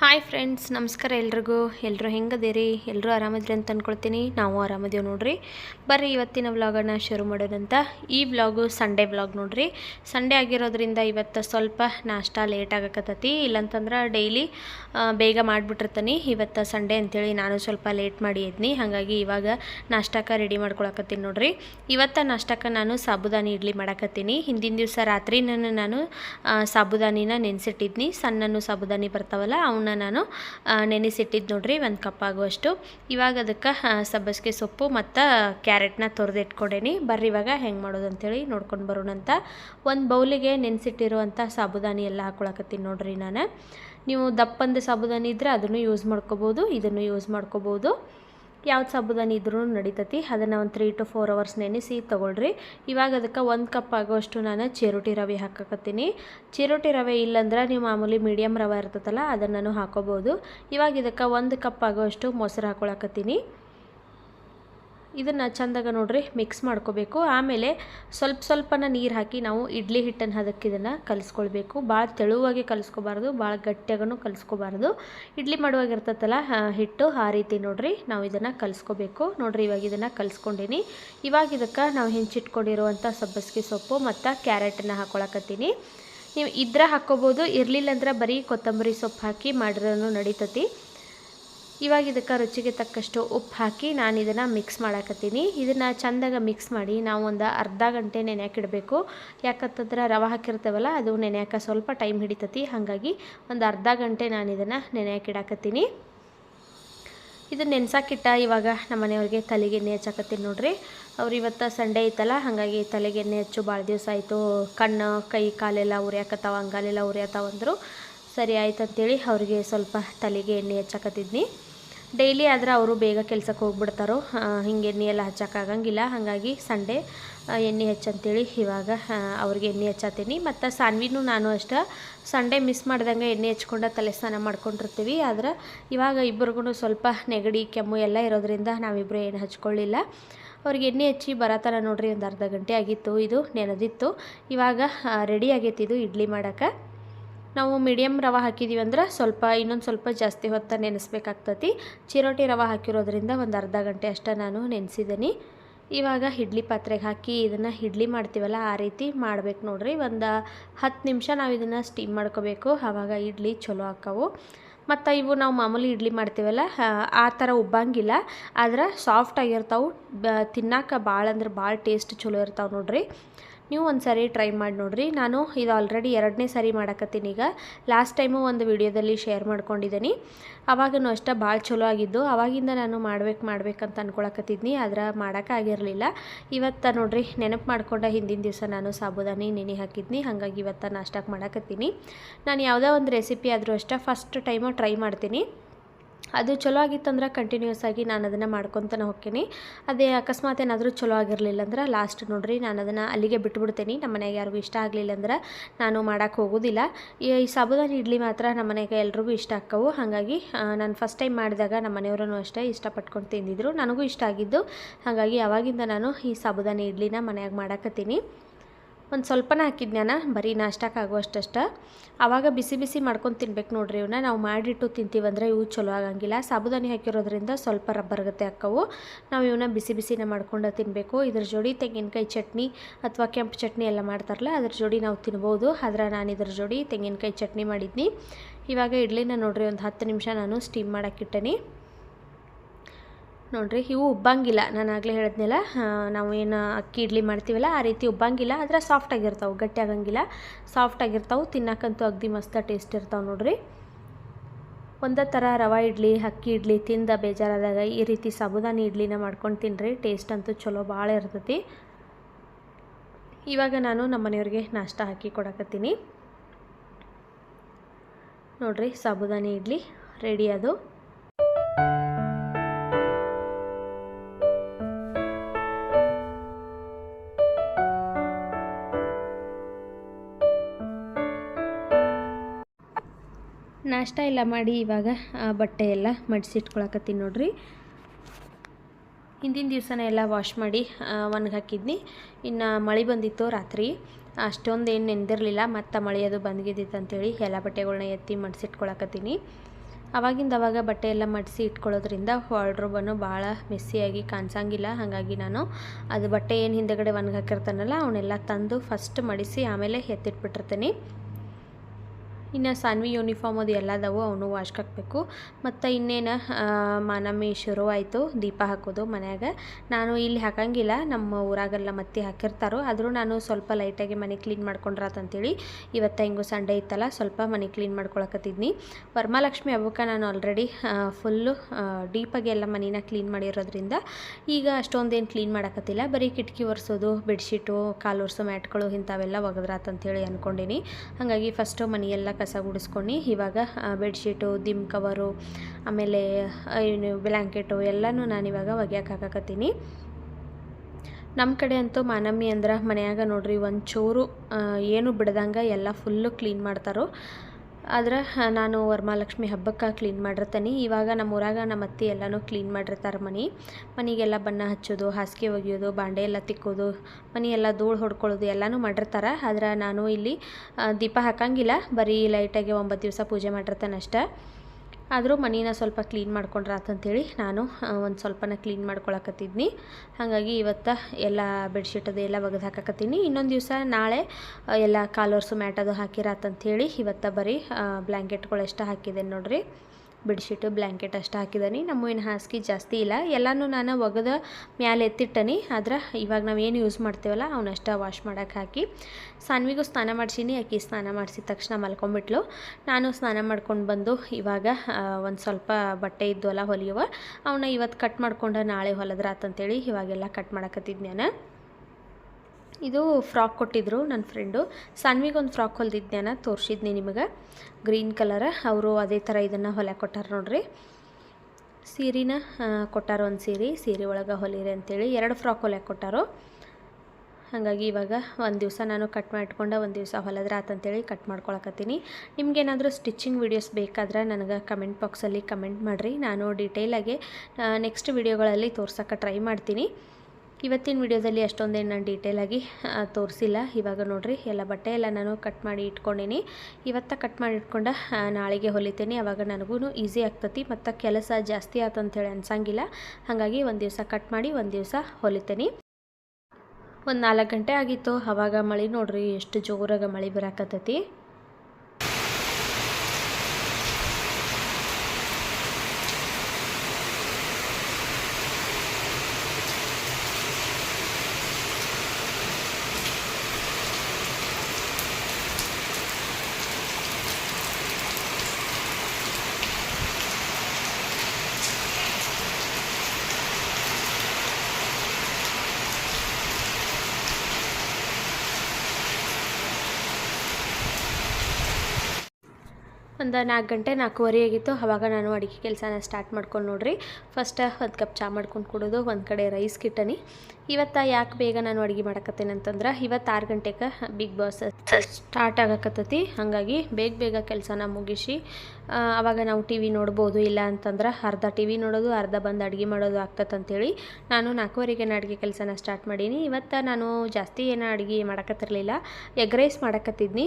Hi friends ನಮಸ್ಕಾರ ಎಲ್ರಿಗೂ. ಎಲ್ಲರೂ ಹೆಂಗದೀರಿ? ಎಲ್ಲರೂ ಆರಾಮದ್ರಿ ಅಂತ ಅಂದ್ಕೊಳ್ತೀನಿ ನಾವು ಆರಾಮದೇವು ನೋಡ್ರಿ. ಬರ್ರಿ, ಇವತ್ತಿನ ವ್ಲಾಗನ್ನು ಶುರು ಮಾಡೋದಂತ ಈ ವ್ಲಾಗು ಸಂಡೇ ವ್ಲಾಗ್ ನೋಡ್ರಿ. ಸಂಡೇ ಆಗಿರೋದ್ರಿಂದ ಇವತ್ತು ಸ್ವಲ್ಪ ನಾಷ್ಟ ಲೇಟ್ ಆಗಕತ್ತತಿ. ಇಲ್ಲಂತಂದ್ರೆ ಡೈಲಿ ಬೇಗ ಮಾಡಿಬಿಟ್ಟಿರ್ತೀನಿ. ಇವತ್ತು ಸಂಡೇ ಅಂತೇಳಿ ನಾನು ಸ್ವಲ್ಪ ಲೇಟ್ ಮಾಡಿ ಇದ್ನಿ ಹಾಗಾಗಿ ಇವಾಗ ನಾಷ್ಟಕ್ಕೆ ರೆಡಿ ಮಾಡ್ಕೊಳಕತ್ತೀನಿ ನೋಡ್ರಿ. ಇವತ್ತು ನಾಷ್ಟಕ್ಕೆ ನಾನು ಸಾಬುದಾನಿ ಇಡ್ಲಿ ಮಾಡಕತ್ತೀನಿ. ಹಿಂದಿನ ದಿವಸ ರಾತ್ರಿ ನಾನು ನಾನು ಸಾಬುದಾನಿನ ನೆನೆಸಿಟ್ಟಿದ್ನಿ. ಸಣ್ಣನು ಸಾಬುದಾನಿ ಬರ್ತಾವಲ್ಲ ಅವನ್ನ ನಾನು ನೆನೆಸಿಟ್ಟಿದ್ದು ನೋಡ್ರಿ, ಒಂದು ಕಪ್ ಆಗುವಷ್ಟು. ಇವಾಗ ಅದಕ್ಕೆ ಸಬ್ಬಸಿಗೆ ಸೊಪ್ಪು ಮತ್ತು ಕ್ಯಾರೆಟ್ನ ತೊರೆದಿಟ್ಕೊಡೇನಿ. ಬರ್ರಿ ಇವಾಗ ಹೆಂಗೆ ಮಾಡೋದು ಅಂತೇಳಿ ನೋಡ್ಕೊಂಡು ಬರೋಣಂತ. ಒಂದು ಬೌಲಿಗೆ ನೆನೆಸಿಟ್ಟಿರುವಂಥ ಸಾಬುದಾನಿ ಎಲ್ಲ ಹಾಕೊಳಕತ್ತೀನಿ ನೋಡ್ರಿ ನಾನು. ನೀವು ದಪ್ಪಂದು ಸಾಬುದಾನಿ ಇದ್ದರೆ ಅದನ್ನು ಯೂಸ್ ಮಾಡ್ಕೋಬೋದು, ಇದನ್ನು ಯೂಸ್ ಮಾಡ್ಕೋಬೋದು. ಯಾವ್ದು ಸಾಬುದಾನಿ ಇದ್ರೂ ನಡೀತತಿ. ಅದನ್ನು ಒಂದು ತ್ರೀ ಟು ಫೋರ್ ಅವರ್ಸ್ ನೆನೆಸಿ ತೊಗೊಳ್ರಿ. ಇವಾಗ ಅದಕ್ಕೆ ಒಂದು ಕಪ್ ಆಗೋಷ್ಟು ನಾನು ಚಿರೋಟಿ ರವೆ ಹಾಕಕತ್ತೀನಿ. ಚಿರೋಟಿ ರವೆ ಇಲ್ಲಂದ್ರೆ ನೀವು ಮಾಮೂಲಿ ಮೀಡಿಯಮ್ ರವೆ ಇರ್ತೈತಲ್ಲ, ಅದನ್ನು ನಾನು ಹಾಕೋಬೋದು. ಇವಾಗ ಇದಕ್ಕೆ ಒಂದು ಕಪ್ ಆಗೋಷ್ಟು ಮೊಸರು ಹಾಕೊಳಕತ್ತೀನಿ. ಇದನ್ನು ಚಂದಾಗ ನೋಡ್ರಿ ಮಿಕ್ಸ್ ಮಾಡ್ಕೋಬೇಕು. ಆಮೇಲೆ ಸ್ವಲ್ಪ ಸ್ವಲ್ಪನ ನೀರು ಹಾಕಿ ನಾವು ಇಡ್ಲಿ ಹಿಟ್ಟನ್ನು ಅದಕ್ಕೆ ಇದನ್ನು ಕಲಿಸ್ಕೊಳ್ಬೇಕು. ಭಾಳ ತೆಳುವಾಗಿ ಕಲಿಸ್ಕೋಬಾರ್ದು ಭಾಳ ಗಟ್ಟಿಯಾಗೂ ಕಲಿಸ್ಕೋಬಾರ್ದು. ಇಡ್ಲಿ ಮಾಡುವಾಗ ಇರ್ತೈತಲ್ಲ ಹಿಟ್ಟು ಆ ರೀತಿ ನೋಡ್ರಿ, ನಾವು ಇದನ್ನು ಕಲಿಸ್ಕೋಬೇಕು. ನೋಡ್ರಿ, ಇವಾಗ ಇದನ್ನು ಕಲಿಸ್ಕೊಂಡೀನಿ. ಇವಾಗ ಇದಕ್ಕೆ ನಾವು ಹೆಂಚಿಟ್ಕೊಂಡಿರುವಂಥ ಸಬ್ಬಸ್ಗೆ ಸೊಪ್ಪು ಮತ್ತು ಕ್ಯಾರೆಟನ್ನು ಹಾಕೊಳಕತ್ತೀನಿ. ನೀವು ಇದ್ರ ಹಾಕ್ಕೋಬೋದು ಇರಲಿಲ್ಲ ಅಂದ್ರೆ ಬರೀ ಕೊತ್ತಂಬರಿ ಸೊಪ್ಪು ಹಾಕಿ ಮಾಡಿದ್ರೂ ನಡೀತತಿ. ಇವಾಗ ಇದಕ್ಕೆ ರುಚಿಗೆ ತಕ್ಕಷ್ಟು ಉಪ್ಪು ಹಾಕಿ ನಾನು ಇದನ್ನು ಮಿಕ್ಸ್ ಮಾಡಾಕತ್ತೀನಿ. ಇದನ್ನು ಚಂದಾಗ ಮಿಕ್ಸ್ ಮಾಡಿ ನಾವು ಒಂದು ಅರ್ಧ ಗಂಟೆ ನೆನೆಯಾಕಿಡಬೇಕು ಯಾಕಂತಂದ್ರೆ ರವೆ ಹಾಕಿರ್ತೇವಲ್ಲ, ಅದು ನೆನೆಯಾಕ ಸ್ವಲ್ಪ ಟೈಮ್ ಹಿಡಿತತಿ. ಹಾಗಾಗಿ ಒಂದು ಅರ್ಧ ಗಂಟೆ ನಾನು ಇದನ್ನು ನೆನೆಯಾಕಿಡಾಕತ್ತೀನಿ ಇದು ನೆನ್ಸಾಕಿಟ್ಟ ಇವಾಗ ನಮ್ಮ ಮನೆಯವ್ರಿಗೆ ತಲೆಗೆ ಎಣ್ಣೆ ಹಚ್ಚಾಕತ್ತೀನಿ ನೋಡ್ರಿ. ಅವ್ರು ಇವತ್ತು ಸಂಡೇ ಐತಲ್ಲ, ಹಾಗಾಗಿ ತಲೆಗೆ ಎಣ್ಣೆ ಹಚ್ಚು ಭಾಳ ದಿವಸ ಆಯಿತು. ಕಣ್ಣು, ಕೈ, ಕಾಲೆಲ್ಲ ಉರಿಯಾಕತ್ತಾವ ಅಂಗಾಲೆಲ್ಲ ಉರಿಯತ್ತಾವ ಅಂದರು. ಸರಿ ಆಯ್ತು ಅಂತೇಳಿ ಅವ್ರಿಗೆ ಸ್ವಲ್ಪ ತಲೆಗೆ ಎಣ್ಣೆ ಹಚ್ಚಾಕತ್ತಿದ್ನಿ. ಡೈಲಿ ಆದ್ರೆ ಅವರು ಬೇಗ ಕೆಲಸಕ್ಕೆ ಹೋಗ್ಬಿಡ್ತಾರೋ ಹಿಂಗೆ ಎಣ್ಣೆ ಎಲ್ಲ ಹಚ್ಚೋಕ್ಕಾಗಂಗಿಲ್ಲ. ಹಾಗಾಗಿ ಸಂಡೇ ಎಣ್ಣೆ ಹಚ್ಚಂತೇಳಿ ಇವಾಗ ಅವ್ರಿಗೆ ಎಣ್ಣೆ ಹಚ್ಚತ್ತೀನಿ. ಮತ್ತು ಸಾನ್ವಿನೂ ನಾನು ಅಷ್ಟೇ ಸಂಡೇ ಮಿಸ್ ಮಾಡ್ದಂಗೆ ಎಣ್ಣೆ ಹಚ್ಕೊಂಡು ತಲೆ ಸ್ನಾನ ಮಾಡ್ಕೊಂಡಿರ್ತೀವಿ. ಆದ್ರೆ ಇವಾಗ ಇಬ್ಬರಿಗೂ ಸ್ವಲ್ಪ ನೆಗಡಿ, ಕೆಮ್ಮು ಎಲ್ಲ ಇರೋದ್ರಿಂದ ನಾವಿಬ್ಬರು ಏನು ಹಚ್ಕೊಳ್ಳಿಲ್ಲ. ಅವ್ರಿಗೆ ಎಣ್ಣೆ ಹಚ್ಚಿ ಬರತನ ನೋಡ್ರಿ, ಒಂದು ಅರ್ಧ ಗಂಟೆ ಆಗಿತ್ತು. ಇದು ನೆನೆದಿತ್ತು. ಇವಾಗ ರೆಡಿ ಆಗೈತಿ ಇದು ಇಡ್ಲಿ ಮಾಡೋಕೆ ನಾವು ಮೀಡಿಯಮ್ ರವೆ ಹಾಕಿದ್ದೀವಿ ಅಂದ್ರೆ ಸ್ವಲ್ಪ ಇನ್ನೊಂದು ಸ್ವಲ್ಪ ಜಾಸ್ತಿ ಹೊತ್ತ ನೆನೆಸ್ಬೇಕಾಗ್ತತಿ. ಚಿರೋಟಿ ರವೆ ಹಾಕಿರೋದ್ರಿಂದ ಒಂದು ಅರ್ಧ ಗಂಟೆ ಅಷ್ಟೇ ನಾನು ನೆನೆಸಿದ್ದೀನಿ ಇವಾಗ ಇಡ್ಲಿ ಪಾತ್ರೆಗೆ ಹಾಕಿ ಇದನ್ನು ಇಡ್ಲಿ ಮಾಡ್ತೀವಲ್ಲ ಆ ರೀತಿ ಮಾಡ್ಬೇಕು ನೋಡ್ರಿ. ಒಂದು ಹತ್ತು ನಿಮಿಷ ನಾವು ಇದನ್ನು ಸ್ಟೀಮ್ ಮಾಡ್ಕೋಬೇಕು. ಆವಾಗ ಇಡ್ಲಿ ಚಲೋ ಹಾಕವು ಮತ್ತು ಇವು ನಾವು ಮಾಮೂಲಿ ಇಡ್ಲಿ ಮಾಡ್ತೀವಲ್ಲ ಆ, ಥರ ಉಬ್ಬಂಗಿಲ್ಲ. ಆದ್ರೆ ಸಾಫ್ಟ್ ಆಗಿರ್ತಾವೆ. ತಿನ್ನಕ್ಕೆ ಭಾಳ ಅಂದ್ರೆ ಭಾಳ ಟೇಸ್ಟ್ ಚಲೋ ಇರ್ತಾವೆ ನೋಡ್ರಿ. ನೀವು ಒಂದು ಸರಿ ಟ್ರೈ ಮಾಡಿ ನೋಡ್ರಿ. ನಾನು ಇದು ಆಲ್ರೆಡಿ ಎರಡನೇ ಸರಿ ಮಾಡಕತ್ತೀನಿ ಈಗ. ಲಾಸ್ಟ್ ಟೈಮು ಒಂದು ವಿಡಿಯೋದಲ್ಲಿ ಶೇರ್ ಮಾಡ್ಕೊಂಡಿದ್ದೀನಿ ಅವಾಗೂ ಅಷ್ಟೇ ಭಾಳ ಚಲೋ ಆಗಿದ್ದು, ಅವಾಗಿಂದ ನಾನು ಮಾಡ್ಬೇಕು, ಮಾಡ್ಬೇಕಂತ ಅಂದ್ಕೊಳಕತ್ತಿದ್ನಿ ಆದ್ರೆ ಮಾಡೋಕ್ಕಾಗಿರಲಿಲ್ಲ ಇವತ್ತು ನೋಡ್ರಿ, ನೆನಪು ಮಾಡ್ಕೊಂಡ ಹಿಂದಿನ ದಿವಸ ನಾನು ಸಾಬುದಾನಿ, ನೆನೆ ಹಾಕಿದ್ನಿ. ಹಾಗಾಗಿ ಇವತ್ತು ನಾಷ್ಟಕ್ಕೆ ಮಾಡಕತ್ತೀನಿ. ನಾನು ಯಾವುದೇ ಒಂದು ರೆಸಿಪಿ ಆದರೂ ಅಷ್ಟೇ ಫಸ್ಟ್ ಟೈಮು ಟ್ರೈ ಮಾಡ್ತೀನಿ. ಅದು ಚಲೋ ಆಗಿತ್ತಂದ್ರೆ ಕಂಟಿನ್ಯೂಸ್ ಆಗಿ ನಾನು ಅದನ್ನು ಮಾಡ್ಕೊತಾನೆ ಹೋಗ್ತೀನಿ. ಅದೇ ಅಕಸ್ಮಾತ್ ಏನಾದರೂ ಚಲೋ ಆಗಿರಲಿಲ್ಲ ಅಂದ್ರೆ ಲಾಸ್ಟ್ ನೋಡ್ರಿ ನಾನು ಅದನ್ನು ಅಲ್ಲಿಗೆ ಬಿಟ್ಬಿಡ್ತೀನಿ. ನಮ್ಮ ಮನೆಗೆ ಯಾರಿಗೂ ಇಷ್ಟ ಆಗಲಿಲ್ಲ ಅಂದ್ರೆ ನಾನು ಮಾಡೋಕ್ಕೆ ಹೋಗೋದಿಲ್ಲ. ಈ ಸಾಬುದಾನಿ ಇಡ್ಲಿ ಮಾತ್ರ ನಮ್ಮ ಮನೆಗೆ ಎಲ್ರಿಗೂ ಇಷ್ಟ ಆಕ್ಕವು ಹಾಗಾಗಿ ನಾನು ಫಸ್ಟ್ ಟೈಮ್ ಮಾಡಿದಾಗ ನಮ್ಮ ಮನೆಯವ್ರೂ ಅಷ್ಟೇ ಇಷ್ಟಪಟ್ಕೊಂಡು ತಿಂದಿದ್ರು. ನನಗೂ ಇಷ್ಟ ಆಗಿದ್ದು. ಹಾಗಾಗಿ, ಅವಾಗಿಂದ ನಾನು ಈ ಸಾಬುದಾನಿ ಇಡ್ಲಿನ ಮನ್ಯಾಗ ಮಾಡಾಕತ್ತೀನಿ. ಒಂದು ಸ್ವಲ್ಪನೇ ಹಾಕಿದ್ನಾನ ನಾನು ಬರೀ ನಾಷ್ಟಕ್ಕೆ ಆಗುವಷ್ಟಷ್ಟ. ಆವಾಗ ಬಿಸಿ ಬಿಸಿ ಮಾಡ್ಕೊಂಡು ತಿನ್ಬೇಕು ನೋಡ್ರಿ ಇವನ್ನ ನಾವು ಮಾಡಿಟ್ಟು ತಿಂತೀವಂದರೆ ಇವು ಚಲೋ ಆಗಂಗಿಲ್ಲ. ಸಾಬುದಾನಿ ಹಾಕಿರೋದ್ರಿಂದ ಸ್ವಲ್ಪ ರಬ್ಬರ್ಗತ್ತೆ ಹಾಕವು. ನಾವು ಇವನ್ನ ಬಿಸಿ ಬಿಸಿನ ಮಾಡ್ಕೊಂಡು ತಿನ್ನಬೇಕು ಇದ್ರ ಜೋಡಿ ತೆಂಗಿನಕಾಯಿ ಚಟ್ನಿ ಅಥವಾ ಕೆಂಪು ಚಟ್ನಿ ಎಲ್ಲ ಮಾಡ್ತಾರಲ್ಲ, ಅದ್ರ ಜೋಡಿ ನಾವು ತಿನ್ಬೋದು. ಆದ್ರೆ ನಾನು ಇದ್ರ ಜೋಡಿ ತೆಂಗಿನಕಾಯಿ ಚಟ್ನಿ ಮಾಡಿದ್ನಿ. ಇವಾಗ ಇಡ್ಲಿನ ನೋಡ್ರಿ ಒಂದು ಹತ್ತು ನಿಮಿಷ ನಾನು ಸ್ಟೀಮ್ ಮಾಡೋಕ್ಕಿಟ್ಟನಿ ನೋಡ್ರಿ, ಇವು ಉಬ್ಬಂಗಿಲ್ಲ. ನಾನು ಆಗಲೇ ಹೇಳಿದ್ನಲ್ಲ ನಾವು ಏನು ಅಕ್ಕಿ ಇಡ್ಲಿ ಮಾಡ್ತೀವಲ್ಲ, ಆ ರೀತಿ ಉಬ್ಬಂಗಿಲ್ಲ. ಆದರೆ ಸಾಫ್ಟ್ ಆಗಿರ್ತಾವೆ, ಗಟ್ಟಿ ಆಗಂಗಿಲ್ಲ. ಸಾಫ್ಟ್ ಆಗಿರ್ತಾವೆ, ತಿನ್ನಕ್ಕಂತೂ ಅಗ್ದಿ ಮಸ್ತ ಟೇಸ್ಟ್ ಇರ್ತಾವೆ ನೋಡ್ರಿ. ಒಂದೇ ಥರ ರವೆ ಇಡ್ಲಿ, ಅಕ್ಕಿ ಇಡ್ಲಿ, ತಿಂದ ಬೇಜಾರಾದಾಗ ಈ ರೀತಿ ಸಾಬುದಾನಿ ಇಡ್ಲಿನ ಮಾಡ್ಕೊಂಡು ತಿನ್ನಿರಿ ಟೇಸ್ಟ್ ಅಂತೂ ಚಲೋ ಭಾಳ ಇರ್ತೈತಿ. ಇವಾಗ ನಾನು ನಮ್ಮ ಮನೆಯವ್ರಿಗೆ ನಾಷ್ಟ ಹಾಕಿ ಕೊಡಕತ್ತೀನಿ. ನೋಡ್ರಿ, ಸಾಬುದಾನಿ ಇಡ್ಲಿ ರೆಡಿ ಅದು. ನಾಷ್ಟ ಎಲ್ಲ ಮಾಡಿ ಇವಾಗ ಬಟ್ಟೆ ಎಲ್ಲ ಮಡಿಸಿಟ್ಕೊಳಕತ್ತೀನಿ ನೋಡ್ರಿ. ಹಿಂದಿನ ದಿವಸನೇ ಎಲ್ಲ ವಾಶ್ ಮಾಡಿ ಒಣಗಿ ಹಾಕಿದ್ನಿ. ಇನ್ನು ಮಳೆ ಬಂದಿತ್ತು ರಾತ್ರಿ, ಅಷ್ಟೊಂದು ಏನು ನೆಂದಿರಲಿಲ್ಲ, ಮತ್ತು ಮಳೆ ಅದು ಬಂದ್ಗಿದ್ದಿತ್ತು ಅಂತೇಳಿ ಎಲ್ಲ ಬಟ್ಟೆಗಳನ್ನ ಎತ್ತಿ ಮಡಿಸಿಟ್ಕೊಳಕತ್ತೀನಿ. ಅವಾಗಿಂದ ಅವಾಗ ಬಟ್ಟೆ ಎಲ್ಲ ಮಡಿಸಿ ಇಟ್ಕೊಳ್ಳೋದ್ರಿಂದ ವಾರ್ಡ್ರೋಬನ್ನು ಭಾಳ ಮೆಸ್ಸಿಯಾಗಿ ಕಾಣಿಸಂಗಿಲ್ಲ. ಹಾಗಾಗಿ ನಾನು ಅದು ಬಟ್ಟೆ ಏನು ಹಿಂದೆಗಡೆ ಒಣಗಿ ಹಾಕಿರ್ತಾನಲ್ಲ ಅವನ್ನೆಲ್ಲ ತಂದು ಫಸ್ಟ್ ಮಡಿಸಿ ಆಮೇಲೆ ಎತ್ತಿಟ್ಬಿಟ್ಟಿರ್ತೀನಿ. ಇನ್ನು ಸಾನ್ವಿ ಯೂನಿಫಾರ್ಮ್ ಅದು ಎಲ್ಲ ಅದಾವು ಅವನು ವಾಶ್ ಹಾಕಬೇಕು. ಮತ್ತು ಇನ್ನೇನು ಮಾನಮ್ಮಿ ಶುರು ಆಯಿತು, ದೀಪ ಹಾಕೋದು ಮನ್ಯಾಗ. ನಾನು ಇಲ್ಲಿ ಹಾಕಂಗಿಲ್ಲ, ನಮ್ಮ ಊರಾಗೆಲ್ಲ ಮತ್ತೆ ಹಾಕಿರ್ತಾರೋ, ಆದರೂ ನಾನು ಸ್ವಲ್ಪ ಲೈಟಾಗಿ ಮನೆ ಕ್ಲೀನ್ ಮಾಡ್ಕೊಂಡ್ರಾತಂತೇಳಿ ಇವತ್ತು ಹೆಂಗು ಸಂಡೇ ಇತ್ತಲ್ಲ, ಸ್ವಲ್ಪ ಮನೆ ಕ್ಲೀನ್ ಮಾಡ್ಕೊಳಕತ್ತಿದ್ನಿ. ವರ್ಮಾಲಕ್ಷ್ಮಿ ಹಬ್ಬಕ್ಕೆ ನಾನು ಆಲ್ರೆಡಿ ಫುಲ್ಲು ಡೀಪಾಗಿ ಎಲ್ಲ ಮನೇನ ಕ್ಲೀನ್ ಮಾಡಿರೋದ್ರಿಂದ, ಈಗ ಅಷ್ಟೊಂದೇನು ಕ್ಲೀನ್ ಮಾಡಕತ್ತಿಲ್ಲ. ಬರೀ ಕಿಟಕಿ ಒರೆಸೋದು ಬೆಡ್ಶೀಟು ಕಾಲು ಒರೆಸೋ ಮ್ಯಾಟ್ಗಳು ಇಂಥವೆಲ್ಲ ಒಗೆದ್ರಾತಂತೇಳಿ ಅಂದ್ಕೊಂಡೀನಿ ಹಾಗಾಗಿ ಫಸ್ಟು ಮನೆಯೆಲ್ಲ ಕಸ ಗುಡಿಸ್ಕೊಂಡು ಇವಾಗ ಬೆಡ್ಶೀಟು ದಿಮ್ ಕವರು ಆಮೇಲೆ ಏನು ಬ್ಲ್ಯಾಂಕೆಟು ಎಲ್ಲನೂ ಇವಾಗ ಒಗೆಯಕ್ಕೆ ಹಾಕಕತ್ತೀನಿ ನಮ್ಮ ಕಡೆ ಅಂತೂ ಮಾನಮ್ಮಿ ಅಂದ್ರೆ ಮನೆಯಾಗ ನೋಡ್ರಿ ಚೂರು ಏನು ಬಿಡ್ದಂಗೆ ಎಲ್ಲ ಫುಲ್ಲು ಕ್ಲೀನ್ ಮಾಡ್ತಾರೋ. ಆದ್ರೆ ನಾನು ವರಮಹಾಲಕ್ಷ್ಮಿ ಹಬ್ಬಕ್ಕೆ ಕ್ಲೀನ್ ಮಾಡಿರ್ತೀನಿ. ಇವಾಗ ನಮ್ಮ ಊರಾಗ ನಮ್ಮ ಅತ್ತೆ ಎಲ್ಲನೂ ಕ್ಲೀನ್ ಮಾಡಿರ್ತಾರೆ ಮನೆ. ಮನೆಗೆಲ್ಲ ಬಣ್ಣ ಹಚ್ಚೋದು, ಹಾಸಿಗೆ ಒಗೆಯೋದು, ಬಾಂಡೆ ಎಲ್ಲ ತಿಕ್ಕೋದು ಮನೆಯೆಲ್ಲ ಧೂಳು ಹೊಡ್ಕೊಳ್ಳೋದು ಎಲ್ಲನೂ ಮಾಡಿರ್ತಾರೆ. ಆದ್ರೆ ನಾನು ಇಲ್ಲಿ ದೀಪ ಹಾಕಂಗಿಲ್ಲ. ಬರೀ ಲೈಟಾಗಿ ಒಂಬತ್ತು ದಿವಸ ಪೂಜೆ ಮಾಡಿರ್ತಾನೆ ಅಷ್ಟೇ ಆದರೂ ಮನೇನ ಸ್ವಲ್ಪ ಕ್ಲೀನ್ ಮಾಡ್ಕೊಂಡ್ರೆ ಆತಂತೇಳಿ ನಾನು ಒಂದು ಸ್ವಲ್ಪನ ಕ್ಲೀನ್ ಮಾಡ್ಕೊಳಕತ್ತಿದ್ನಿ. ಹಾಗಾಗಿ ಇವತ್ತು ಎಲ್ಲ ಬೆಡ್ಶೀಟ್ ಅದು ಎಲ್ಲ ಒಗೆದು ಹಾಕಕತ್ತೀನಿ. ಇನ್ನೊಂದು ದಿವಸ ನಾಳೆ ಎಲ್ಲ ಕಾಲರ್ಸು ಮ್ಯಾಟ್ ಅದು ಹಾಕಿರಾತಂಥೇಳಿ ಇವತ್ತು ಬರೀ ಬ್ಲ್ಯಾಂಕೆಟ್ಗಳು ಹಾಕಿದೆ ನೋಡ್ರಿ. ಬೆಡ್ಶೀಟು, ಬ್ಲ್ಯಾಂಕೆಟ್ ಅಷ್ಟು ಹಾಕಿದ್ದೀನಿ ನಮ್ಮ ಏನು ಹಾಸಿಗೆ ಜಾಸ್ತಿ ಇಲ್ಲ. ಎಲ್ಲನೂ ನಾನು ಒಗದ ಮ್ಯಾಲೆ ಎತ್ತಿಟ್ಟನಿ. ಆದ್ರೆ ಇವಾಗ ನಾವು ಏನು ಯೂಸ್ ಮಾಡ್ತೇವಲ್ಲ ಅವನಷ್ಟ ವಾಶ್ ಮಾಡೋಕೆ ಹಾಕಿ. ಸಾನ್ವಿಗೂ ಸ್ನಾನ ಮಾಡಿಸೀನಿ ಆಕೆ ಸ್ನಾನ ಮಾಡಿಸಿದ ತಕ್ಷಣ ಮಲ್ಕೊಂಬಿಟ್ಲು. ನಾನು ಸ್ನಾನ ಮಾಡ್ಕೊಂಡು ಬಂದು ಇವಾಗ ಒಂದು ಸ್ವಲ್ಪ ಬಟ್ಟೆ ಇದ್ವಲ್ಲ ಹೊಲಿಯುವ ಅವನ್ನ ಇವತ್ತು ಕಟ್ ಮಾಡ್ಕೊಂಡು ನಾಳೆ ಹೊಲದ್ರಾತಂತೇಳಿ ಇವಾಗೆಲ್ಲ ಕಟ್ ಮಾಡಕತ್ತಿದ್ದೆ ನಾನು. ಇದು ಫ್ರಾಕ್ ಕೊಟ್ಟಿದ್ದರು ನನ್ನ ಫ್ರೆಂಡು. ಒಂದು ಫ್ರಾಕ್ ಹೊಲ್ದಿದ್ದೆ ನಾನು ತೋರಿಸಿದ್ನಿ ನಿಮಗೆ. Green colour. ಅವರು ಅದೇ ಥರ ಇದನ್ನು ಹೊಲ ಕೊಟ್ಟಾರ ನೋಡ್ರಿ. ಸೀರೆನ ಕೊಟ್ಟಾರ ಒಂದು ಸೀರೆ. ಸೀರೆ ಒಳಗೆ ಹೊಲಿರಿ ಅಂತೇಳಿ ಎರಡು ಫ್ರಾಕ್ ಹೊಲ್ಯಾಕೆ ಕೊಟ್ಟಾರು. ಹಾಗಾಗಿ ಇವಾಗ ಒಂದು ದಿವಸ ನಾನು ಕಟ್ ಮಾಡಿಟ್ಕೊಂಡು ಒಂದು ದಿವಸ ಹೊಲದ್ರೆ ಆತಂತೇಳಿ ಕಟ್ ಮಾಡ್ಕೊಳಕತ್ತೀನಿ. ನಿಮ್ಗೇನಾದರೂ ಸ್ಟಿಚಿಂಗ್ ವೀಡಿಯೋಸ್ ಬೇಕಾದ್ರೆ ನನಗೆ ಕಮೆಂಟ್ ಬಾಕ್ಸಲ್ಲಿ ಕಮೆಂಟ್ ಮಾಡಿರಿ. ನಾನು ಡೀಟೇಲಾಗಿ ನೆಕ್ಸ್ಟ್ ವೀಡಿಯೋಗಳಲ್ಲಿ ತೋರ್ಸೋಕೆ ಟ್ರೈ ಮಾಡ್ತೀನಿ. ಇವತ್ತಿನ ವಿಡಿಯೋದಲ್ಲಿ ಅಷ್ಟೊಂದೇನು ನಾನು ಡೀಟೇಲಾಗಿ ತೋರಿಸಿಲ್ಲ. ಇವಾಗ ನೋಡಿರಿ, ಎಲ್ಲ ಬಟ್ಟೆ ಎಲ್ಲ ನಾನು ಕಟ್ ಮಾಡಿ ಇಟ್ಕೊಂಡೀನಿ. ಇವತ್ತ ಕಟ್ ಮಾಡಿ ಇಟ್ಕೊಂಡ ನಾಳೆಗೆ ಹೊಲಿತೀನಿ. ಅವಾಗ ನನಗೂ ಈಸಿ ಆಗ್ತತಿ, ಮತ್ತು ಕೆಲಸ ಜಾಸ್ತಿ ಆತಂಥೇಳಿ ಅನ್ಸಂಗಿಲ್ಲ. ಹಾಗಾಗಿ ಒಂದು ದಿವಸ ಕಟ್ ಮಾಡಿ ಒಂದು ದಿವಸ ಹೊಲಿತೀನಿ. ಒಂದು ನಾಲ್ಕು ಗಂಟೆ ಆಗಿತ್ತು. ಅವಾಗ ಮಳೆ ನೋಡಿರಿ, ಎಷ್ಟು ಜೋರಾಗ ಮಳೆ ಬರಾಕತ್ತೈತಿ. ಒಂದು ನಾಲ್ಕು ಗಂಟೆ, ನಾಲ್ಕೂವರೆ ಆಗಿತ್ತು. ಆವಾಗ ನಾನು ಅಡುಗೆ ಕೆಲಸನ ಸ್ಟಾರ್ಟ್ ಮಾಡ್ಕೊಂಡು ನೋಡ್ರಿ. ಫಸ್ಟ್ ಒಂದು ಕಪ್ ಚಾ ಮಾಡ್ಕೊಂಡು ಕೊಡೋದು, ಒಂದು ಕಡೆ ರೈಸ್ ಕಿಟ್ಟನಿ ಇವತ್ತು ಯಾಕೆ ಬೇಗ ನಾನು ಅಡುಗೆ ಮಾಡಕತ್ತೇನೆ ಅಂತಂದ್ರೆ, ಇವತ್ತು ಆರು ಗಂಟೆಗೆ ಬಿಗ್ ಬಾಸ್ ಸ್ಟಾರ್ಟ್ ಆಗಕತ್ತತಿ. ಹಾಗಾಗಿ ಬೇಗ ಬೇಗ ಕೆಲಸನ ಮುಗಿಸಿ ಆವಾಗ ನಾವು ಟಿ ವಿ ನೋಡ್ಬೋದು, ಇಲ್ಲ ಅಂತಂದ್ರೆ ಅರ್ಧ ಟಿ ವಿ ನೋಡೋದು, ಅರ್ಧ ಬಂದು ಅಡುಗೆ ಮಾಡೋದು ಆಗ್ತದಂತೇಳಿ ನಾನು ನಾಲ್ಕೂವರೆಗೆ ಅಡುಗೆ ಕೆಲಸನ ಸ್ಟಾರ್ಟ್ ಮಾಡೀನಿ. ಇವತ್ತು ನಾನು ಜಾಸ್ತಿ ಏನು ಅಡುಗೆ ಮಾಡಕತ್ತಿರಲಿಲ್ಲ. Egg rice ಮಾಡಕತ್ತಿದ್ನಿ.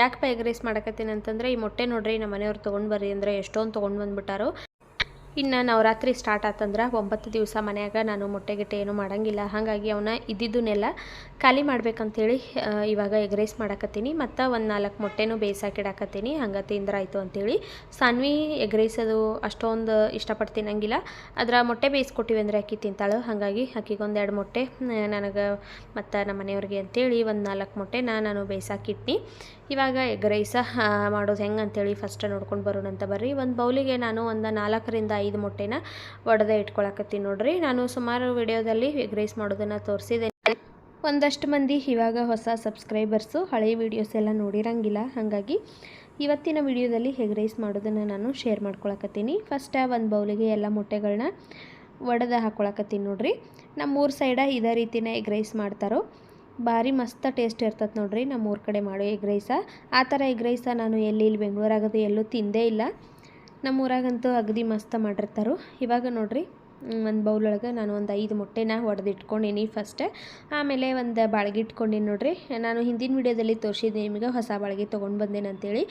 ಯಾಕಪ್ಪ ಎಗ್ ರೈಸ್ ಮಾಡಕತ್ತೀನಿ ಅಂತಂದರೆ, ಈ ಮೊಟ್ಟೆ ನೋಡ್ರಿ ನಮ್ಮ ಮನೆಯವ್ರು ತೊಗೊಂಡು ಬರ್ರಿ ಅಂದರೆ ಎಷ್ಟೊಂದು ತೊಗೊಂಡು ಬಂದುಬಿಟ್ಟಾರು. ಇನ್ನು ನವರಾತ್ರಿ ಸ್ಟಾರ್ಟ್ ಆತಂದ್ರೆ ಒಂಬತ್ತು ದಿವಸ ಮನೆಯಾಗ ನಾನು ಮೊಟ್ಟೆ ಗಿಟ್ಟೆ ಏನು ಮಾಡೋಂಗಿಲ್ಲ. ಹಾಗಾಗಿ ಅವನ್ನ ಇದ್ದಿದ್ದನ್ನೆಲ್ಲ ಖಾಲಿ ಮಾಡ್ಬೇಕಂತೇಳಿ ಇವಾಗ ಎಗ್ ರೈಸ್ ಮಾಡಕತ್ತೀನಿ. ಮತ್ತು ಒಂದು ನಾಲ್ಕು ಮೊಟ್ಟೆನೂ ಬೇಯಿಸಾಕಿಡಾಕತ್ತೀನಿ ಹಂಗೆ ತಿಂದ್ರಾಯ್ತು ಅಂತೇಳಿ ಸಾನ್ವಿ ಎಗ್ ರೈಸ್ ಅದು ಅಷ್ಟೊಂದು ಇಷ್ಟಪಟ್ಟು ತಿನ್ನಂಗಿಲ್ಲ ಅದರ ಮೊಟ್ಟೆ ಬೇಯಿಸ್ಕೊಟ್ಟಿವಿ ಅಂದರೆ ಅಕ್ಕಿ ತಿಂತಾಳು. ಹಾಗಾಗಿ ಅಕ್ಕಿಗೆ ಎರಡು ಮೊಟ್ಟೆ ನನಗೆ ಮತ್ತು ನಮ್ಮ ಮನೆಯವ್ರಿಗೆ ಅಂತೇಳಿ ಒಂದು ನಾಲ್ಕು ಮೊಟ್ಟೆನ ನಾನು ಬೇಯಿಸಾಕಿಟ್ನಿ. ಇವಾಗ ಎಗ್ ರೈಸ ಮಾಡೋದು ಹೆಂಗೆ ಅಂತೇಳಿ ಫಸ್ಟ್ ನೋಡ್ಕೊಂಡು ಬರೋಣ ಅಂತ ಬರ್ರಿ. ಒಂದು ಬೌಲಿಗೆ ನಾನು ಒಂದು ನಾಲ್ಕರಿಂದ ಐದು ಮೊಟ್ಟೆನ ಒಡೆದೇ ಇಟ್ಕೊಳಕತ್ತೀನಿ ನೋಡ್ರಿ. ನಾನು ಸುಮಾರು ವಿಡಿಯೋದಲ್ಲಿ ಎಗ್ ರೈಸ್ ಮಾಡೋದನ್ನು ತೋರಿಸಿದೆ. ಒಂದಷ್ಟು ಮಂದಿ ಇವಾಗ ಹೊಸ ಸಬ್ಸ್ಕ್ರೈಬರ್ಸು ಹಳೆಯ ವೀಡಿಯೋಸ್ ಎಲ್ಲ ನೋಡಿರಂಗಿಲ್ಲ. ಹಾಗಾಗಿ ಇವತ್ತಿನ ವಿಡಿಯೋದಲ್ಲಿ ಎಗ್ ರೈಸ್ ಮಾಡೋದನ್ನು ನಾನು ಶೇರ್ ಮಾಡ್ಕೊಳಕತ್ತೀನಿ. ಫಸ್ಟ್ ಒಂದು ಬೌಲಿಗೆ ಎಲ್ಲ ಮೊಟ್ಟೆಗಳನ್ನ ಒಡೆದ ಹಾಕ್ಕೊಳಕತ್ತೀನಿ ನೋಡ್ರಿ. ನಮ್ಮ ಮೂರು ಸೈಡ ಇದೇ ರೀತಿನೇ ಎಗ್ ರೈಸ್ ಮಾಡ್ತಾರೋ. ಭಾರಿ ಮಸ್ತ್ ಟೇಸ್ಟ್ ಇರ್ತದೆ ನೋಡ್ರಿ ನಮ್ಮ ಊರ ಕಡೆ ಮಾಡೋ ಎಗ್ ರೈಸ. ಆ ಥರ ಎಗ್ ರೈಸ ನಾನು ಎಲ್ಲಿ ಇಲ್ಲಿ ಬೆಂಗಳೂರಾಗದು ಎಲ್ಲೂ ತಿಂದೇ ಇಲ್ಲ. ನಮ್ಮ ಊರಾಗಂತೂ ಅಗದಿ ಮಸ್ತ್ ಮಾಡಿರ್ತಾರೆ. ಇವಾಗ ನೋಡ್ರಿ ಒಂದು ಬೌಲೊಳಗೆ ನಾನು ಒಂದು ಐದು ಮೊಟ್ಟೆನ ಇಟ್ಕೊಂಡೀನಿ ಫಸ್ಟ್ ಆಮೇಲೆ ಒಂದು ಬಾಳ್ಗೆ ಇಟ್ಕೊಂಡೀನಿ ನೋಡ್ರಿ. ನಾನು ಹಿಂದಿನ ವೀಡಿಯೋದಲ್ಲಿ ತೋರಿಸಿದ್ದೆ, ನಿಮಗೆ ಹೊಸ ಬಾಳ್ಗೆ ತೊಗೊಂಡು ಬಂದೇನೆ ಅಂತೇಳಿ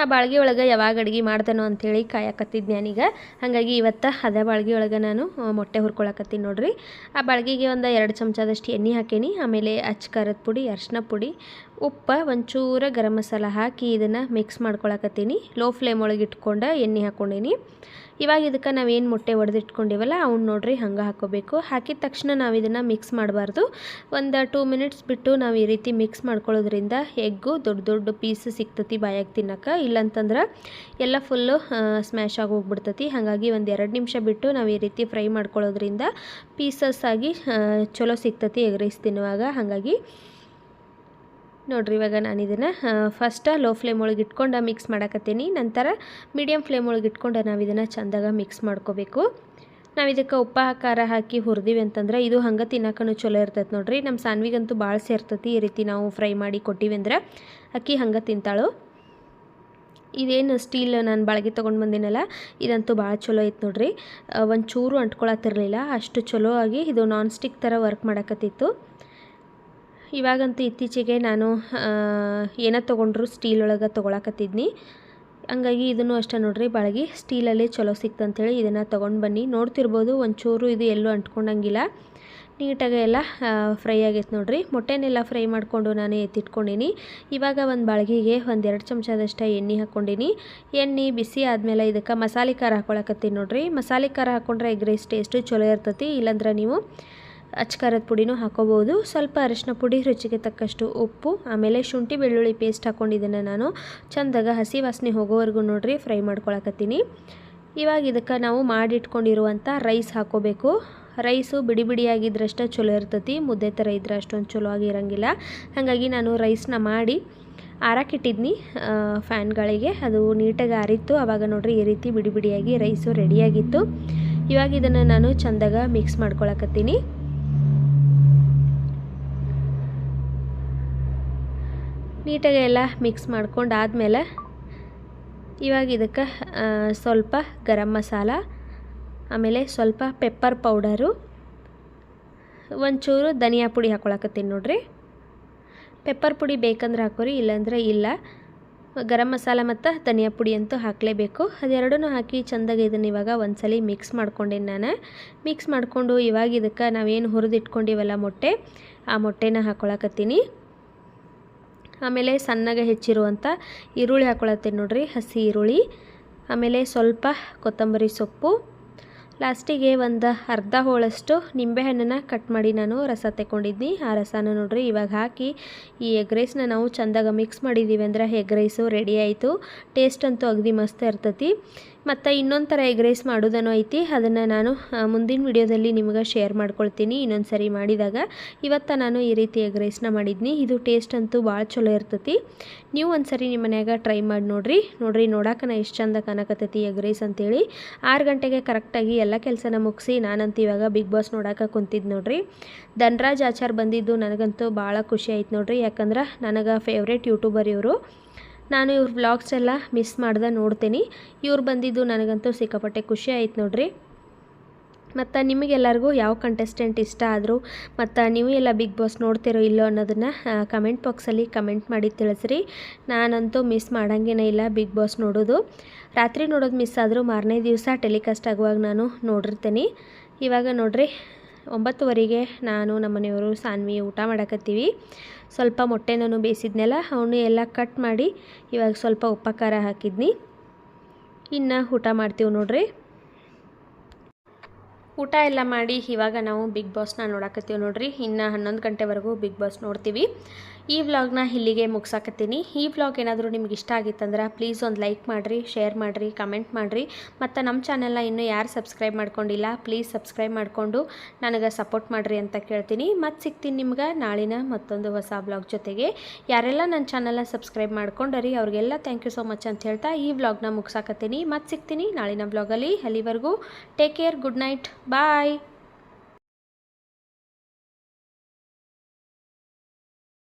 ಆ ಬಾಳ್ಗೆ ಒಳಗೆ ಯಾವಾಗ ಅಡುಗೆ ಮಾಡ್ದನೋ ಅಂಥೇಳಿ ಕಾಯಕತ್ತಿದ್ದು ನಾನೀಗ ಹಾಗಾಗಿ ಇವತ್ತು ಅದೇ ಬಾಳ್ಗೆ ಒಳಗೆ ನಾನು ಮೊಟ್ಟೆ ಹುರ್ಕೊಳಕತ್ತೀನಿ ನೋಡ್ರಿ. ಆ ಬಾಳ್ಗೆಗೆ ಒಂದು ಎರಡು ಚಮಚದಷ್ಟು ಎಣ್ಣೆ ಹಾಕೀನಿ, ಆಮೇಲೆ ಅಚ್ಚ ಖಾರದ ಪುಡಿ, ಅರ್ಶಿನ ಪುಡಿ ಉಪ್ಪ, ಒಂಚೂರ ಗರಂ ಮಸಾಲ ಹಾಕಿ ಇದನ್ನು ಮಿಕ್ಸ್ ಮಾಡ್ಕೊಳಕತ್ತೀನಿ. ಲೋ ಫ್ಲೇಮ್ ಒಳಗೆ ಇಟ್ಕೊಂಡು ಎಣ್ಣೆ ಹಾಕ್ಕೊಂಡೀನಿ ಇವಾಗ ಇದಕ್ಕೆ ನಾವೇನು ಮೊಟ್ಟೆ ಒಡೆದಿಟ್ಕೊಂಡಿವಲ್ಲ, ಅವ್ನು ನೋಡ್ರಿ ಹಂಗೆ ಹಾಕೋಬೇಕು. ಹಾಕಿದ ತಕ್ಷಣ ನಾವು ಇದನ್ನು ಮಿಕ್ಸ್ ಮಾಡಬಾರ್ದು. ಒಂದು ಟೂ ಮಿನಿಟ್ಸ್ ಬಿಟ್ಟು ನಾವು ಈ ರೀತಿ ಮಿಕ್ಸ್ ಮಾಡ್ಕೊಳ್ಳೋದ್ರಿಂದ ಎಗ್ಗು ದೊಡ್ಡ ದೊಡ್ಡ ಪೀಸ್ ಸಿಗ್ತತಿ ಬಾಯಾಗಿ ತಿನ್ನಕ್ಕೆ. ಇಲ್ಲಂತಂದ್ರೆ ಎಲ್ಲ ಫುಲ್ಲು ಸ್ಮ್ಯಾಶ್ ಆಗಿ ಹೋಗ್ಬಿಡ್ತತಿ. ಹಾಗಾಗಿ ಒಂದು ಎರಡು ನಿಮಿಷ ಬಿಟ್ಟು ನಾವು ಈ ರೀತಿ ಫ್ರೈ ಮಾಡ್ಕೊಳ್ಳೋದ್ರಿಂದ ಪೀಸಸ್ ಆಗಿ ಚಲೋ ಸಿಗ್ತತಿ ಎಗ್ ರೈಸ್ ತಿನ್ನುವಾಗ. ಹಾಗಾಗಿ ನೋಡ್ರಿ, ಇವಾಗ ನಾನು ಇದನ್ನು ಫಸ್ಟ ಲೋ ಫ್ಲೇಮ್ ಒಳಗೆ ಇಟ್ಕೊಂಡು ಮಿಕ್ಸ್ ಮಾಡಕತ್ತೀನಿ. ನಂತರ ಮೀಡಿಯಮ್ ಫ್ಲೇಮ್ ಒಳಗೆ ಇಟ್ಕೊಂಡು ನಾವು ಇದನ್ನು ಚಂದಾಗ ಮಿಕ್ಸ್ ಮಾಡ್ಕೋಬೇಕು. ನಾವು ಇದಕ್ಕೆ ಉಪ್ಪು, ಖಾರ ಹಾಕಿ ಹುರಿದಿವಿ ಅಂತಂದ್ರೆ ಇದು ಹಂಗೆ ತಿನ್ನಕ್ಕೂ ಚಲೋ ಇರ್ತೈತೆ ನೋಡಿರಿ. ನಮ್ಮ ಸಾನ್ವಿಗಂತೂ ಭಾಳ ಸೇರ್ತತಿ ಈ ರೀತಿ ನಾವು ಫ್ರೈ ಮಾಡಿ ಕೊಟ್ಟಿವಿ ಅಂದ್ರೆ ಅಕ್ಕಿ ಹಂಗೆ ತಿಂತಾಳು. ಇದೇನು ಸ್ಟೀಲ್ ನಾನು ಬಾಳ್ಗೆ ತೊಗೊಂಡು ಬಂದಿನಲ್ಲ, ಇದಂತೂ ಭಾಳ ಚಲೋ ಐತೆ ನೋಡಿರಿ. ಒಂದು ಚೂರು ಅಂಟ್ಕೊಳತ್ತಿರಲಿಲ್ಲ, ಅಷ್ಟು ಚಲೋ ಆಗಿ ಇದು ನಾನ್ ಸ್ಟಿಕ್ ಥರ ವರ್ಕ್ ಮಾಡಕತ್ತಿತ್ತು. ಇವಾಗಂತೂ ಇತ್ತೀಚೆಗೆ ನಾನು ಏನೋ ತೊಗೊಂಡ್ರು ಸ್ಟೀಲ್ ಒಳಗೆ ತೊಗೊಳಕತ್ತಿದ್ನಿ. ಹಂಗಾಗಿ ಇದನ್ನು ಅಷ್ಟೇ ನೋಡ್ರಿ, ಬಾಳಗಿ ಸ್ಟೀಲಲ್ಲೇ ಚಲೋ ಸಿಕ್ತಂಥೇಳಿ ಇದನ್ನು ತೊಗೊಂಡು ಬನ್ನಿ. ನೋಡ್ತಿರ್ಬೋದು, ಒಂಚೂರು ಇದು ಎಲ್ಲೂ ಅಂಟ್ಕೊಂಡಂಗಿಲ್ಲ. ನೀಟಾಗಿ ಎಲ್ಲ ಫ್ರೈ ಆಗೈತೆ ನೋಡ್ರಿ. ಮೊಟ್ಟೆನೆಲ್ಲ ಫ್ರೈ ಮಾಡಿಕೊಂಡು ನಾನು ಎತ್ತಿಟ್ಕೊಂಡಿನಿ. ಇವಾಗ ಒಂದು ಬಾಳ್ಗಿಗೆ ಒಂದೆರಡು ಚಮಚದಷ್ಟು ಎಣ್ಣೆ ಹಾಕ್ಕೊಂಡಿನಿ. ಎಣ್ಣೆ ಬಿಸಿ ಆದಮೇಲೆ ಇದಕ್ಕೆ ಮಸಾಲೆ ಖಾರ ಹಾಕ್ಕೊಳಕತ್ತೀನಿ ನೋಡ್ರಿ. ಮಸಾಲೆ ಖಾರ ಹಾಕ್ಕೊಂಡ್ರೆ ಎಗ್ ರೈಸ್ ಟೇಸ್ಟು ಚಲೋ ಇರ್ತತಿ. ಇಲ್ಲಾಂದ್ರೆ ನೀವು ಅಚ್ಚ ಖಾರದ ಪುಡಿನೂ ಹಾಕೋಬೋದು. ಸ್ವಲ್ಪ ಅರಿಶಿನ ಪುಡಿ, ರುಚಿಗೆ ತಕ್ಕಷ್ಟು ಉಪ್ಪು, ಆಮೇಲೆ ಶುಂಠಿ, ಬೆಳ್ಳುಳ್ಳಿ ಪೇಸ್ಟ್ ಹಾಕ್ಕೊಂಡಿದ್ದನ್ನು ನಾನು. ಚಂದಾಗ ಹಸಿ ವಾಸನೆ ಹೋಗೋವರೆಗೂ ನೋಡಿರಿ ಫ್ರೈ ಮಾಡ್ಕೊಳಕತ್ತೀನಿ. ಇವಾಗ ಇದಕ್ಕೆ ನಾವು ಮಾಡಿಟ್ಕೊಂಡಿರುವಂಥ ರೈಸ್ ಹಾಕೋಬೇಕು. ರೈಸು ಬಿಡಿ ಬಿಡಿಯಾಗಿದ್ದರಷ್ಟೇ ಚಲೋ ಇರ್ತೈತಿ. ಮುದ್ದೆ ಥರ ಇದ್ರೆ ಅಷ್ಟೊಂದು ಚಲೋ ಆಗಿರಂಗಿಲ್ಲ ಹಾಗಾಗಿ ನಾನು ರೈಸ್ನ ಮಾಡಿ ಆರಾಕಿಟ್ಟಿದ್ನಿ ಫ್ಯಾನ್ಗಳಿಗೆ ಅದು ನೀಟಾಗಿ ಆರಿತ್ತು. ಆವಾಗ ನೋಡ್ರಿ ಈ ರೀತಿ ಬಿಡಿ ಬಿಡಿಯಾಗಿ ರೈಸು ರೆಡಿಯಾಗಿತ್ತು ಇವಾಗ ಇದನ್ನು ನಾನು ಚಂದಾಗ ಮಿಕ್ಸ್ ಮಾಡ್ಕೊಳಕತ್ತೀನಿ. ನೀಟಾಗಿ ಎಲ್ಲ ಮಿಕ್ಸ್ ಮಾಡ್ಕೊಂಡು ಆದಮೇಲೆ ಇವಾಗ ಇದಕ್ಕೆ ಸ್ವಲ್ಪ ಗರಂ ಮಸಾಲ, ಆಮೇಲೆ ಸ್ವಲ್ಪ ಪೆಪ್ಪರ್ ಪೌಡರು ಒಂಚೂರು ಧನಿಯಾ ಪುಡಿ ಹಾಕೊಳಕತ್ತೀನಿ ನೋಡ್ರಿ. ಪೆಪ್ಪರ್ ಪುಡಿ ಬೇಕಂದ್ರೆ ಹಾಕೋರಿ, ಇಲ್ಲಾಂದರೆ ಇಲ್ಲ. ಗರಂ ಮಸಾಲ ಮತ್ತು ಧನಿಯಾ ಪುಡಿ ಅಂತೂ ಹಾಕಲೇಬೇಕು. ಅದೆರಡೂ ಹಾಕಿ ಚೆಂದಾಗಿ ಇದನ್ನು ಇವಾಗ ಒಂದ್ಸಲಿ ಮಿಕ್ಸ್ ಮಾಡ್ಕೊಂಡೇನಿ ನಾನು. ಮಿಕ್ಸ್ ಮಾಡಿಕೊಂಡು ಇವಾಗ ಇದಕ್ಕೆ ನಾವೇನು ಹುರಿದಿಟ್ಕೊಂಡಿವಲ್ಲ ಮೊಟ್ಟೆ, ಆ ಮೊಟ್ಟೆನ ಹಾಕೊಳಕತ್ತೀನಿ. ಆಮೇಲೆ ಸಣ್ಣಗೆ ಹೆಚ್ಚಿರುವಂಥ ಈರುಳ್ಳಿ ಹಾಕೊಳತ್ತೀನಿ ನೋಡ್ರಿ, ಹಸಿ ಈರುಳ್ಳಿ. ಆಮೇಲೆ ಸ್ವಲ್ಪ ಕೊತ್ತಂಬರಿ ಸೊಪ್ಪು. ಲಾಸ್ಟಿಗೆ ಒಂದು ಅರ್ಧ ಹೋಳಷ್ಟು ನಿಂಬೆಹಣ್ಣನ್ನು ಕಟ್ ಮಾಡಿ ನಾನು ರಸ ತೆಕ್ಕೊಂಡಿದ್ನಿ. ಆ ರಸನ ನೋಡ್ರಿ ಇವಾಗ ಹಾಕಿ ಈ ಎಗ್ ರೈಸ್ನ ನಾವು ಚಂದಾಗ ಮಿಕ್ಸ್ ಮಾಡಿದ್ದೀವಿ ಅಂದ್ರೆ ಎಗ್ ರೈಸು ರೆಡಿ ಆಯಿತು. ಟೇಸ್ಟ್ ಅಂತೂ ಅಗದಿ ಮಸ್ತ್ ಇರ್ತೈತಿ. ಮತ್ತು ಇನ್ನೊಂದು ಥರ ಎಗ್ ರೈಸ್ ಮಾಡೋದನ್ನು ಐತಿ, ಅದನ್ನು ನಾನು ಮುಂದಿನ ವಿಡಿಯೋದಲ್ಲಿ ನಿಮಗೆ ಶೇರ್ ಮಾಡ್ಕೊಳ್ತೀನಿ ಇನ್ನೊಂದು ಸರಿ ಮಾಡಿದಾಗ. ಇವತ್ತು ನಾನು ಈ ರೀತಿ ಎಗ್ ರೈಸ್ನ ಮಾಡಿದ್ನಿ, ಇದು ಟೇಸ್ಟ್ ಅಂತೂ ಭಾಳ ಚಲೋ ಇರ್ತೈತಿ. ನೀವು ಒಂದು ಸರಿ ನಿಮ್ಮ ಮನ್ಯಾಗ ಟ್ರೈ ಮಾಡಿ ನೋಡ್ರಿ ನೋಡ್ರಿ ನೋಡಾಕ ನಾ ಎಷ್ಟು ಚಂದ ಕಾಣಕತ್ತೈತಿ ಎಗ್ ರೈಸ್ ಅಂತೇಳಿ. ಆರು ಗಂಟೆಗೆ ಕರೆಕ್ಟಾಗಿ ಎಲ್ಲ ಕೆಲಸನ ಮುಗಿಸಿ ನಾನಂತ ಇವಾಗ ಬಿಗ್ ಬಾಸ್ ನೋಡಾಕ ಕುಂತಿದ್ದು ನೋಡ್ರಿ. ಧನ್ರಾಜ್ ಆಚಾರ್ ಬಂದಿದ್ದು ನನಗಂತೂ ಭಾಳ ಖುಷಿ ಆಯ್ತು ನೋಡ್ರಿ, ಯಾಕಂದ್ರೆ ನನಗೆ ಫೇವ್ರೇಟ್ ಯೂಟ್ಯೂಬರ್ ಇವರು. ನಾನು ಇವ್ರ ವ್ಲಾಗ್ಸ್ ಎಲ್ಲ ಮಿಸ್ ಮಾಡ್ದೆ ನೋಡ್ತೀನಿ. ಇವ್ರು ಬಂದಿದ್ದು ನನಗಂತೂ ಸಿಕ್ಕಾಪಟ್ಟೆ ಖುಷಿ ಆಯ್ತು ನೋಡ್ರಿ. ಮತ್ತು ನಿಮಗೆಲ್ಲರಿಗೂ ಯಾವ ಕಂಟೆಸ್ಟೆಂಟ್ ಇಷ್ಟ ಆದರೂ, ಮತ್ತು ನೀವು ಎಲ್ಲ ಬಿಗ್ ಬಾಸ್ ನೋಡ್ತಿರೋ ಇಲ್ಲೋ ಅನ್ನೋದನ್ನು ಕಮೆಂಟ್ ಬಾಕ್ಸಲ್ಲಿ ಕಮೆಂಟ್ ಮಾಡಿ ತಿಳಿಸ್ರಿ. ನಾನಂತೂ ಮಿಸ್ ಮಾಡಂಗೇನೇ ಇಲ್ಲ ಬಿಗ್ ಬಾಸ್ ನೋಡೋದು. ರಾತ್ರಿ ನೋಡೋದು ಮಿಸ್ ಆದರೂ ಮಾರನೇ ದಿವಸ ಟೆಲಿಕಾಸ್ಟ್ ಆಗುವಾಗ ನಾನು ನೋಡಿರ್ತೀನಿ. ಇವಾಗ ನೋಡ್ರಿ ಒಂಬತ್ತುವರೆಗೆ ನಾನು ನಮ್ಮ ಮನೆಯವರು ಸಾನ್ವಿ ಊಟ ಮಾಡಕತ್ತೀವಿ. ಸ್ವಲ್ಪ ಮೊಟ್ಟೆ ನಾನು ಬೇಯಿಸಿದ್ನೆಲ್ಲ, ಅವನು ಎಲ್ಲ ಕಟ್ ಮಾಡಿ ಇವಾಗ ಸ್ವಲ್ಪ ಉಪ್ಪ ಖಾರ ಹಾಕಿದ್ನಿ. ಇನ್ನು ಊಟ ಮಾಡ್ತೀವಿ ನೋಡ್ರಿ. ಊಟ ಎಲ್ಲ ಮಾಡಿ ಇವಾಗ ನಾವು ಬಿಗ್ ಬಾಸ್ನ ನೋಡಕತ್ತೀವಿ ನೋಡ್ರಿ. ಇನ್ನು ಹನ್ನೊಂದು ಗಂಟೆವರೆಗೂ ಬಿಗ್ ಬಾಸ್ ನೋಡ್ತೀವಿ. ಈ ವ್ಲಾಗ್ನ ಇಲ್ಲಿಗೆ ಮುಗ್ಸಾಕತ್ತೀನಿ. ಈ ವ್ಲಾಗ್ ಏನಾದರೂ ನಿಮ್ಗೆ ಇಷ್ಟ ಆಗಿತ್ತಂದ್ರೆ ಪ್ಲೀಸ್ ಒಂದು ಲೈಕ್ ಮಾಡಿರಿ, ಶೇರ್ ಮಾಡಿರಿ, ಕಮೆಂಟ್ ಮಾಡಿರಿ. ಮತ್ತು ನಮ್ಮ ಚಾನೆಲ್ನ ಇನ್ನೂ ಯಾರು ಸಬ್ಸ್ಕ್ರೈಬ್ ಮಾಡ್ಕೊಂಡಿಲ್ಲ, ಪ್ಲೀಸ್ ಸಬ್ಸ್ಕ್ರೈಬ್ ಮಾಡಿಕೊಂಡು ನನಗೆ ಸಪೋರ್ಟ್ ಮಾಡಿರಿ ಅಂತ ಕೇಳ್ತೀನಿ. ಮತ್ತೆ ಸಿಗ್ತೀನಿ ನಿಮ್ಗೆ ನಾಳಿನ ಮತ್ತೊಂದು ಹೊಸ ವ್ಲಾಗ್ ಜೊತೆಗೆ. ಯಾರೆಲ್ಲ ನನ್ನ ಚಾನಲ್ನ ಸಬ್ಸ್ಕ್ರೈಬ್ ಮಾಡ್ಕೊಂಡರಿ, ಅವ್ರಿಗೆಲ್ಲ ಥ್ಯಾಂಕ್ ಯು ಸೊ ಮಚ್ ಅಂತ ಹೇಳ್ತಾ ಈ ವ್ಲಾಗ್ನ ಮುಗ್ಸಾಕತ್ತೀನಿ. ಮತ್ತು ಸಿಗ್ತೀನಿ ನಾಳಿನ ವ್ಲಾಗಲ್ಲಿ ಅಲ್ಲಿವರೆಗೂ. Take care good night bye